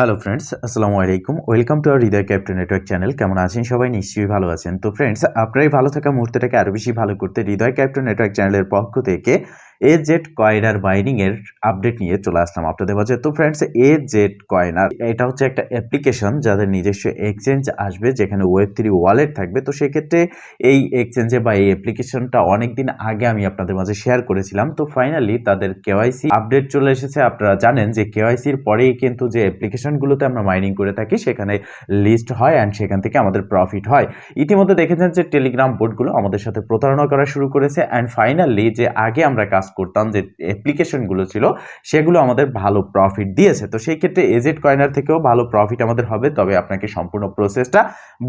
Hello friends আসসালামু আলাইকুম welcome to R Hridoy captain network channel কেমন আছেন সবাই? নিশ্চয়ই ভালো আছেন। তো ফ্রেন্ডস আপনারাই ভালো থাকা মুহূর্তটাকে আরও বেশি ভালো করতে হৃদয় ক্যাপ্টেন নেটওয়ার্ক চ্যানেলের পক্ষ থেকে এ জেড কয়েনার বাইনিংয়ের আপডেট নিয়ে চলে আসলাম আপনাদের মাঝে। তো ফ্রেন্ডস এ জেড কয়েনার, এটা হচ্ছে একটা অ্যাপ্লিকেশন যাদের নিজস্ব এক্সচেঞ্জ আসবে যেখানে ওয়েব থ্রি ওয়ালেট থাকবে। তো, সেক্ষেত্রে এই এক্সচেঞ্জে বা এই অ্যাপ্লিকেশনটা অনেক দিন আগে আমি আপনাদের মাঝে শেয়ার করেছিলাম। তো ফাইনালি তাদের কেওয়াইসি আপডেট চলে এসেছে। আপনারা জানেন যে কেওয়াইসির পরেই কিন্তু যে অ্যাপ্লিকেশনগুলোতে আমরা মাইনিং করে থাকি, সেখানে লিস্ট হয় অ্যান্ড সেখান থেকে আমাদের প্রফিট হয়। ইতিমধ্যে দেখেছেন যে টেলিগ্রাম বোর্ডগুলো আমাদের সাথে প্রতারণা করা শুরু করেছে অ্যান্ড ফাইনালি যে আগে আমরা কাজ করতাম যে অ্যাপ্লিকেশনগুলো ছিল, সেগুলো আমাদের ভালো প্রফিট দিয়েছে। তো সেই ক্ষেত্রে এজেড কয়নার থেকেও ভালো প্রফিট আমাদের হবে, তবে আপনাকে সম্পূর্ণ প্রসেসটা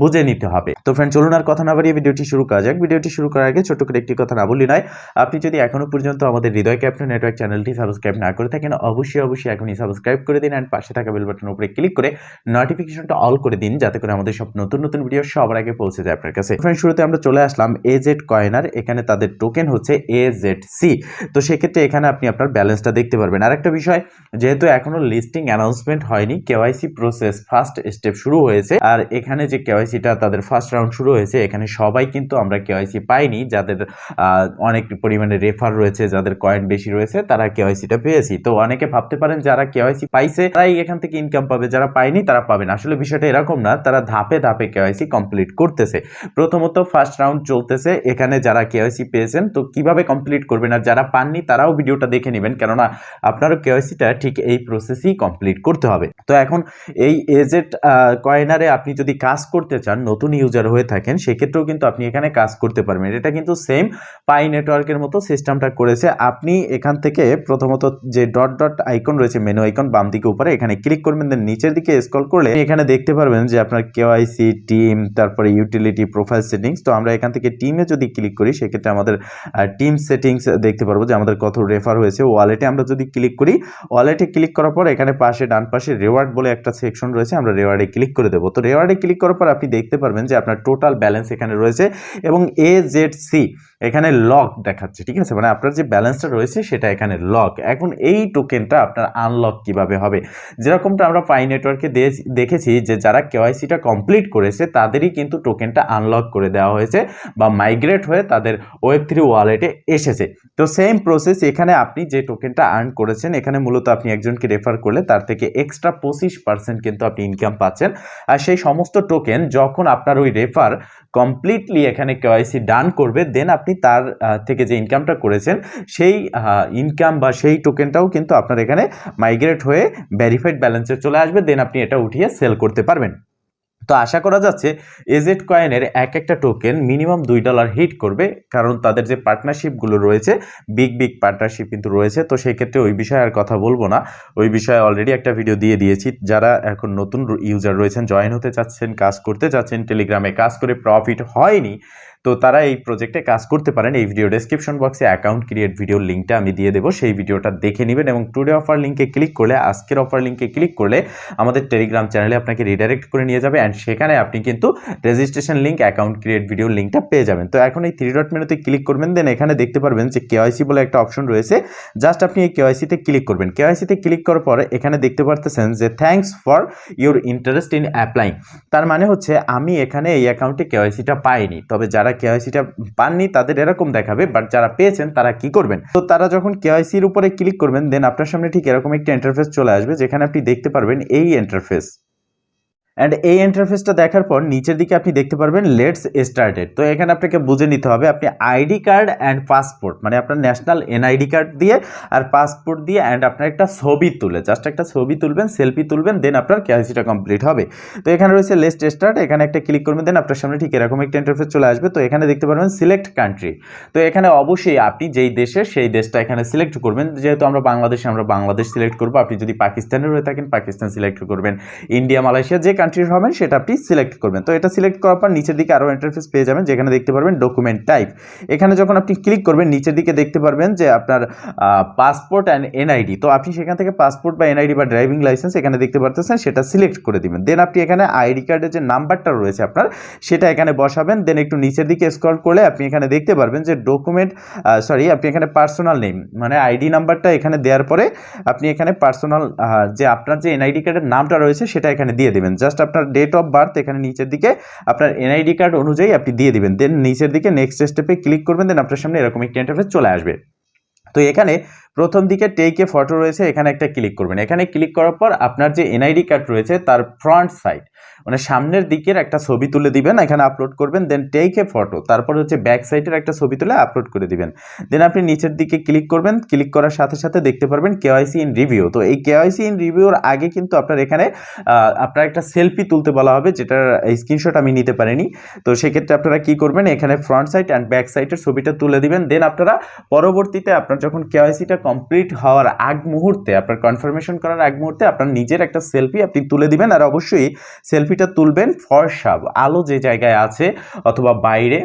বুঝে নিতে হবে। তো ফ্রেন্ড চলুন আর কথা না বাড়িয়ে ভিডিওটি শুরু করা যাক। ভিডিওটি শুরু করার আগে ছোট্ট করে একটি কথা না বলি নয়, আপনি যদি এখনও পর্যন্ত আমাদের হৃদয় ক্যাপ্টেন নেটওয়ার্ক চ্যানেলটি সাবস্ক্রাইব না করে থাকেন, অবশ্যই অবশ্যই এখনই সাবস্ক্রাইব করে দিন অ্যান্ড পাশে থাকা বেল বাটনের উপরে ক্লিক করে নোটিফিকেশনটা অল করে দিন, যাতে করে আমাদের সব নতুন নতুন ভিডিও সবার আগে পৌঁছে যায় আপনার কাছে। ফ্রেন্ড শুরুতে আমরা চলে আসলাম এ এজেড কয়েনার এখানে তাদের টোকেন হচ্ছে এজেড সি তো সেক্ষেত্রে এখানে আপনি আপনার ব্যালেন্সটা দেখতে পারবেন। আর একটা বিষয়, যেহেতু এখনও লিস্টিং অ্যানাউন্সমেন্ট হয়নি কেওয়াইসি প্রসেস ফার্স্ট স্টেপ শুরু হয়েছে, আর এখানে যে কেওয়াইসিটা তাদের ফার্স্ট রাউন্ড শুরু হয়েছে, এখানে সবাই কিন্তু আমরা কেওয়াইসি পাইনি, যাদের অনেক পরিমাণে রেফার রয়েছে, যাদের কয়েন বেশি রয়েছে, তারা কেওয়াইসিটা পেয়েছি। তো অনেকে ভাবতে পারেন যারা কেওয়াইসি পাইছে, তারাই এখান থেকে ইনকাম পাবে, যারা পায়নি তারা পাবে না। আসলে বিষয়টা এরকম না, তারা ধাপে ধাপে কেওয়াইসি কমপ্লিট করতেছে। প্রথমত ফার্স্ট রাউন্ড চলতেছে, এখানে যারা কেওয়াইসি পেয়েছেন, তো কীভাবে কমপ্লিট করবেন? আর যারা পাননি, তারাও ভিডিওটা দেখে নেবেন। কেননা আপনারও কেওয়াইসিটা ঠিক এই প্রসেসেই কমপ্লিট করতে হবে। তো এখন এই এজেট কয়েনারে আপনি যদি কাজ করতে চান, নতুন ইউজার হয়ে থাকেন, সেক্ষেত্রেও কিন্তু আপনি এখানে কাজ করতে পারবেন। এটা কিন্তু সেম পাই নেটওয়ার্কের মতো সিস্টেমটা করেছে। আপনি এখান থেকে প্রথমত যে ডট ডট আইকন রয়েছে মেনু আইকন বাম দিকে উপরে, এখানে ক্লিক করবেন। দেন নিচের দিকে স্ক্রল করলে এখানে দেখতে পারবেন যে আপনার কেওয়াইসি টিম তারপরে ইউটিলিটি প্রোফাইল সেটিংস তো আমরা এখান থেকে টিমে যদি ক্লিক করি, সেক্ষেত্রে আমাদের টিম সেটিংস দেখতে পারব যে আমাদের কত রেফার হয়েছে। ওয়ালেটে আমরা যদি ক্লিক করি ওয়ালেটে ক্লিক করার পর এখানে পাশে, ডান পাশে রেওয়ার্ড বলে একটা সেকশন রয়েছে, আমরা রেওয়ার্ডে ক্লিক করে দেবো। তো রেওয়ার্ডে ক্লিক করার পর আপনি দেখতে পারবেন যে আপনার টোটাল ব্যালেন্স এখানে রয়েছে এবং এ জেড সি এখানে লক দেখাচ্ছে, ঠিক আছে? মানে আপনার যে ব্যালেন্সটা রয়েছে, সেটা এখানে লক এখন এই টোকেনটা আপনার আনলক কীভাবে হবে? যেরকমটা আমরা পাই নেটওয়ার্কে দেখেছি যে যারা কেওয়াইসিটা কমপ্লিট করেছে, তাদেরই কিন্তু টোকেনটা আনলক করে দেওয়া হয়েছে বা মাইগ্রেট হয়ে তাদের ওয়েব থ্রি ওয়ালেটে এসেছে। তো সেম প্রসেস এখানে আপনি যে টোকেনটা আর্ন করেছেন, এখানে মূলত আপনি একজনকে রেফার করলে তার থেকে এক্সট্রা পঁচিশ পার্সেন্ট কিন্তু আপনি ইনকাম পাচ্ছেন। আর সেই সমস্ত টোকেন যখন আপনার ওই রেফার কমপ্লিটলি এখানে কেওয়াইসি ডান করবে দেন আপনি তার থেকে যে ইনকামটা করেছেন, সেই ইনকাম বা সেই টোকেনটাও কিন্তু আপনার এখানে মাইগ্রেট হয়ে ভেরিফাইড ব্যালেন্সে চলে আসবে দেন আপনি এটা উঠিয়ে সেল করতে পারবেন। তো আশা করা যাচ্ছে এজেড কয়েনের এক একটা টোকেন মিনিমাম দুই ডলার হিট করবে, কারণ তাদের যে পার্টনারশিপগুলো রয়েছে বিগ বিগ পার্টনারশিপ কিন্তু রয়েছে, তো সেই ক্ষেত্রে ওই বিষয়ে আর কথা বলব না। ওই বিষয়ে অলরেডি একটা ভিডিও দিয়ে দিয়েছি। যারা এখন নতুন ইউজার রয়েছেন জয়েন হতে চাচ্ছেন, কাজ করতে চাচ্ছেন টেলিগ্রামে কাজ করে প্রফিট হয়নি তো তারা এই প্রজেক্টে কাজ করতে পারেন। এই ভিডিও ডেসক্রিপশন বক্সে অ্যাকাউন্ট ক্রিয়েট ভিডিওর লিঙ্কটা আমি দিয়ে দেবো। সেই ভিডিওটা দেখে নেবেন এবং টুডে অফার লিঙ্কে ক্লিক করলে, আজকের অফার লিঙ্কে ক্লিক করলে আমাদের টেলিগ্রাম চ্যানেলে আপনাকে রিডাইরেক্ট করে নিয়ে যাবে অ্যান্ড সেখানে আপনি কিন্তু রেজিস্ট্রেশন লিঙ্ক অ্যাকাউন্ট ক্রিয়েট ভিডিওর লিঙ্কটা পেয়ে যাবেন। তো এখন এই থ্রি ডট মেনুতে ক্লিক করবেন দেন এখানে দেখতে পারবেন যে কেওয়াইসি বলে একটা অপশন রয়েছে। জাস্ট আপনি এই কেওয়াইসিতে ক্লিক করবেন। কেওয়াইসিতে ক্লিক করার পরে এখানে দেখতে পারতেছেন যে thanks for your interest in applying তার মানে হচ্ছে আমি এখানে এই অ্যাকাউন্টে কেওয়াইসিটা পাইনি। তবে যারা কেওয়াইসিটা পাননি তাদের এরকম দেখাবে বাট যারা পেয়েছেন তারা কি করবেন? তো তারা যখন কেওয়াইসির উপরে ক্লিক করবেন দেন আপনার সামনে ঠিক এরকম একটি ইন্টারফেস চলে আসবে, যেখানে আপনি দেখতে পারবেন এই ইন্টারফেস অ্যান্ড এই ইন্টারফেসটা দেখার পর নিচের দিকে আপনি দেখতে পারবেন লেটস স্টার্টেড তো এখানে আপনাকে বুঝে নিতে হবে, আপনি আইডি কার্ড অ্যান্ড পাসপোর্ট মানে আপনার ন্যাশনাল এনআইডি কার্ড দিয়ে আর পাসপোর্ট দিয়ে অ্যান্ড আপনার একটা ছবি তুলে জাস্ট একটা ছবি তুলবেন সেলফি তুলবেন দেন আপনার কেওয়াইসিটা কমপ্লিট হবে। তো এখানে রয়েছে লেস্ট স্টার্ট এখানে একটা ক্লিক করবেন দেন আপনার সামনে ঠিক এরকম একটা ইন্টারফেস চলে আসবে। তো এখানে দেখতে পারবেন সিলেক্ট কান্ট্রি তো এখানে অবশ্যই আপনি যেই দেশের সেই দেশটা এখানে সিলেক্ট করবেন। যেহেতু আমরা বাংলাদেশে, আমরা বাংলাদেশ সিলেক্ট করব। আপনি যদি পাকিস্তানের হয়ে থাকেন, পাকিস্তান সিলেক্ট করবেন। ইন্ডিয়া, মালয়েশিয়া, যে কান্ট্রির হবেন, সেটা আপনি সিলেক্ট করবেন। তো এটা সিলেক্ট করার পর নিচের দিকে আরও ইন্টারফেস পেয়ে যাবেন, যেখানে দেখতে পারবেন ডকুমেন্ট টাইপ এখানে যখন আপনি ক্লিক করবেন, নিচের দিকে দেখতে পারবেন যে আপনার পাসপোর্ট অ্যান্ড এনআইডি তো আপনি সেখান থেকে পাসপোর্ট বা এনআইডি বা ড্রাইভিং লাইসেন্স এখানে দেখতে পারতেছেন, সেটা সিলেক্ট করে দিবেন। দেন আপনি এখানে আইডি কার্ডের যে নাম্বারটা রয়েছে আপনার, সেটা এখানে বসাবেন। দেন একটু নিচের দিকে স্ক্রল করলে আপনি এখানে দেখতে পারবেন যে ডকুমেন্ট সরি আপনি এখানে পার্সোনাল নেম মানে আইডি নাম্বারটা এখানে দেওয়ার পরে আপনি এখানে পার্সোনাল যে আপনার যে এনআইডি কার্ডের নামটা রয়েছে, সেটা এখানে দিয়ে দেবেন। আপনার ডেট অফ বার্থ এখানে নিচের দিকে আপনার এনআইডি কার্ড অনুযায়ী আপনি দিয়ে দিবেন। দেন নিচের দিকে নেক্সট স্টেপে ক্লিক করবেন দেন আপনার সামনে এরকম একটি ইন্টারফেস চলে আসবে। তো এখানে প্রথম দিকে টেকে ফটো রয়েছে, এখানে একটা ক্লিক করবেন। এখানে ক্লিক করার পর আপনার যে এনআইডি কার্ড রয়েছে, তার ফ্রন্ট সাইড মানে সামনের দিকের একটা ছবি তুলে দিবেন, এখানে আপলোড করবেন দেন টেক ফটো তারপর হচ্ছে ব্যাক সাইডের একটা ছবি তুলে আপলোড করে দিবেন। দেন আপনি নিচের দিকে ক্লিক করবেন ক্লিক করার সাথে সাথে দেখতে পারবেন কেওয়াইসি ইন রিভিউ তো এই কেওয়াইসি ইন রিভিউর আগে কিন্তু আপনার এখানে আপনার একটা সেলফি তুলতে বলা হবে, যেটার স্ক্রিনশট আমি নিতে পারিনি, তো সেক্ষেত্রে আপনারা কি করবেন, এখানে ফ্রন্ট সাইড অ্যান্ড ব্যাক সাইডের ছবিটা তুলে দিবেন দেন আপনারা পরবর্তীতে আপনার যখন কেওয়াইসিটা কমপ্লিট হওয়ার আগ মুহূর্তে, আপনার কনফার্মেশন করার আগ মুহূর্তে আপনার নিজের একটা সেলফি আপনি তুলে দিবেন আর অবশ্যই সেলফিটা তুলবেন ফর্সা আলো যে জায়গায় আছে অথবা বাইরে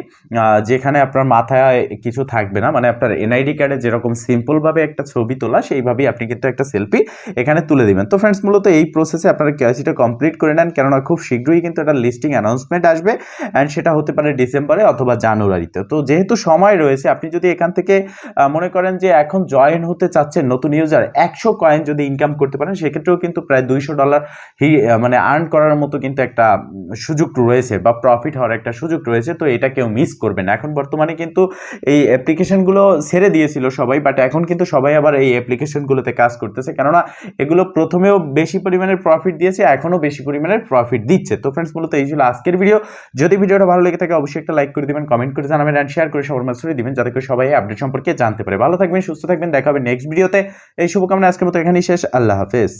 যেখানে আপনার মাথায় কিছু থাকবে না মানে আপনার এনআইডি কার্ডে যেরকম সিম্পলভাবে একটা ছবি তোলা, সেইভাবেই আপনি কিন্তু একটা সেলফি এখানে তুলে দিবেন। তো ফ্রেন্ডস মূলত এই প্রসেসে আপনারা কেওয়াইসিটা কমপ্লিট করে নেন, কেননা খুব শীঘ্রই কিন্তু একটা লিস্টিং অ্যানাউন্সমেন্ট আসবে অ্যান্ড সেটা হতে পারে ডিসেম্বরে অথবা জানুয়ারিতে তো যেহেতু সময় রয়েছে, আপনি যদি এখান থেকে মনে করেন যে এখন জয়েন হতে চাচ্ছেন নতুন ইউজার একশো কয়েন যদি ইনকাম করতে পারেন, সেক্ষেত্রেও কিন্তু প্রায় দুইশো ডলার হি মানে আর্ন করার মতো কিন্তু একটা সুযোগ রয়েছে বা প্রফিট হওয়ার একটা সুযোগ রয়েছে, তো এটা কেউ মিস করবেন এখন বর্তমানে কিন্তু এই অ্যাপ্লিকেশনগুলো ছেড়ে দিয়েছিল সবাই বাট এখন কিন্তু সবাই আবার এই অ্যাপ্লিকেশনগুলোতে কাজ করতেছে। কেননা এগুলো প্রথমেও বেশি পরিমাণের প্রফিট দিয়েছে, এখনও বেশি পরিমাণের প্রফিট দিচ্ছে। তো ফ্রেন্ডস মূলত এই ছিল আজকের ভিডিও যদি ভিডিওটা ভালো লেগে থাকে, অবশ্যই একটা লাইক করে দিবেন কমেন্ট করে জানাবেন অ্যান্ড শেয়ার করে সবার মাঝে দিবেন, যাতে করে সবাই আপডেট সম্পর্কে জানতে পারে। ভালো থাকবেন, সুস্থ থাকবেন, দেখা হবে নেক্সট ভিডিওতে এই শুভকামনা। আজকের মতো এখানেই শেষ। আল্লাহ হাফেজ।